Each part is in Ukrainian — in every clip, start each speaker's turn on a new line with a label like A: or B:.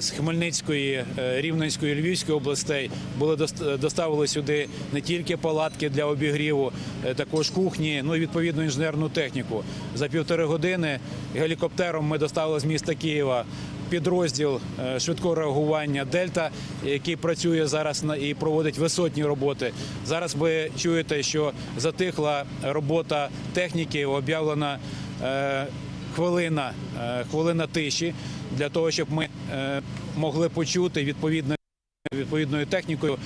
A: з Хмельницької, е, Рівненської, Львівської областей були доставили сюди не тільки палатки для обігріву, е, також кухні, ну і відповідно інженерну техніку. За півтори години гелікоптером ми доставили з міста Києва підрозділ е, швидкого реагування Дельта, який працює зараз і проводить висотні роботи. Зараз ви чуєте, що затихла робота техніки, об'явлена е, хвилина, е, хвилина тиші для того, щоб ми е, могли почути відповідно, відповідною технікою.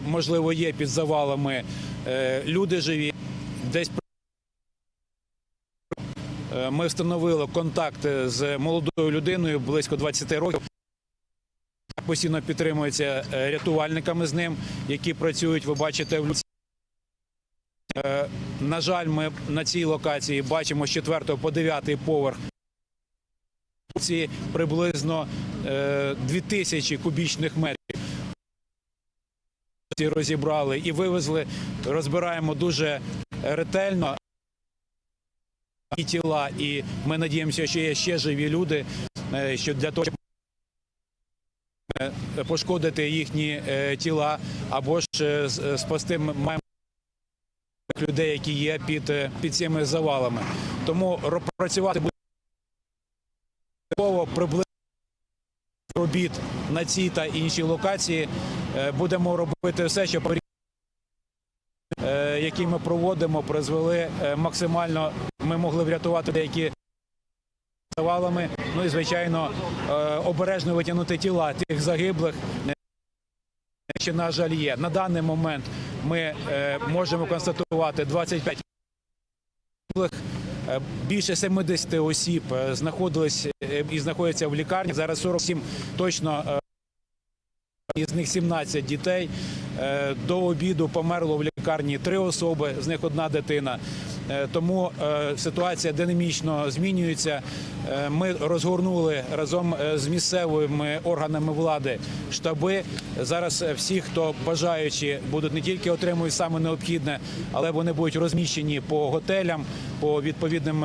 A: Можливо, є під завалами е, люди живі, десь Ми встановили контакт з молодою людиною близько 20 років. Постійно підтримується рятувальниками з ним, які працюють. Ви бачите в На жаль, ми на цій локації бачимо з 4 по 9 поверх. Приблизно е, 2000 кубічних метрів. Розібрали і вивезли. Розбираємо дуже ретельно і тіла, і ми надіємося, що є ще живі люди, е, що для того, щоб е, пошкодити їхні е, тіла, або ж е, е, спасти маємо людей, які є під, е, під цими завалами. Тому працювати буде приблизно робіт на цій та іншій локації. Е, Будемо робити все, щоб е, які ми проводимо, призвели максимально. Ми могли врятувати деякі завалами. Ну і звичайно, обережно витягнути тіла тих загиблих. Що, на жаль, є. На даний момент ми е, можемо констатувати 25 загиблих. Е, Більше 70 осіб е, знаходились і знаходяться в лікарні. Зараз 47 точно із них 17 дітей. До обіду померло в лікарні три особи, з них одна дитина. Е, Тому е, ситуація динамічно змінюється. Е, Ми розгорнули разом з місцевими органами влади штаби. Зараз всі, хто бажаючі, будуть не тільки отримують саме необхідне, але вони будуть розміщені по готелям, по відповідним.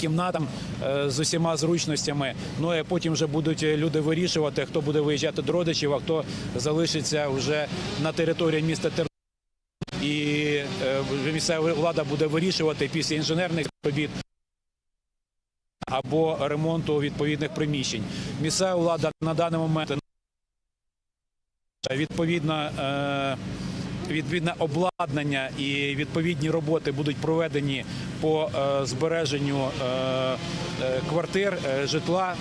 A: кімнатам з усіма зручностями. Ну і потім вже будуть люди вирішувати, хто буде виїжджати до родичів, а хто залишиться вже на території міста Тернопіль. Е, місцева влада буде вирішувати після інженерних робіт або ремонту відповідних приміщень. Місцева влада на даний момент відповідно. Е, Відповідне обладнання і відповідні роботи будуть проведені по е, збереженню квартир, житла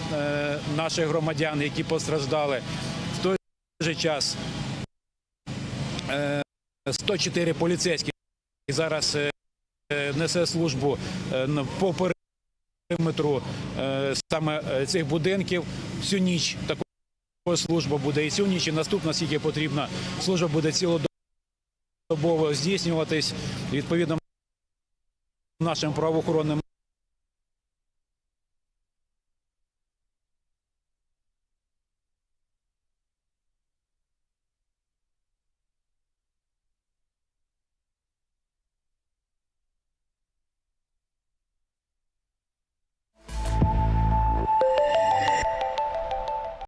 A: наших громадян, які постраждали. В той же час е, 104 поліцейських зараз е, е, несе службу е, по периметру саме цих будинків. Всю ніч також служба буде і цю ніч, і наступна, скільки потрібна. служба буде цілодобово здійснюватись відповідно нашим правоохоронним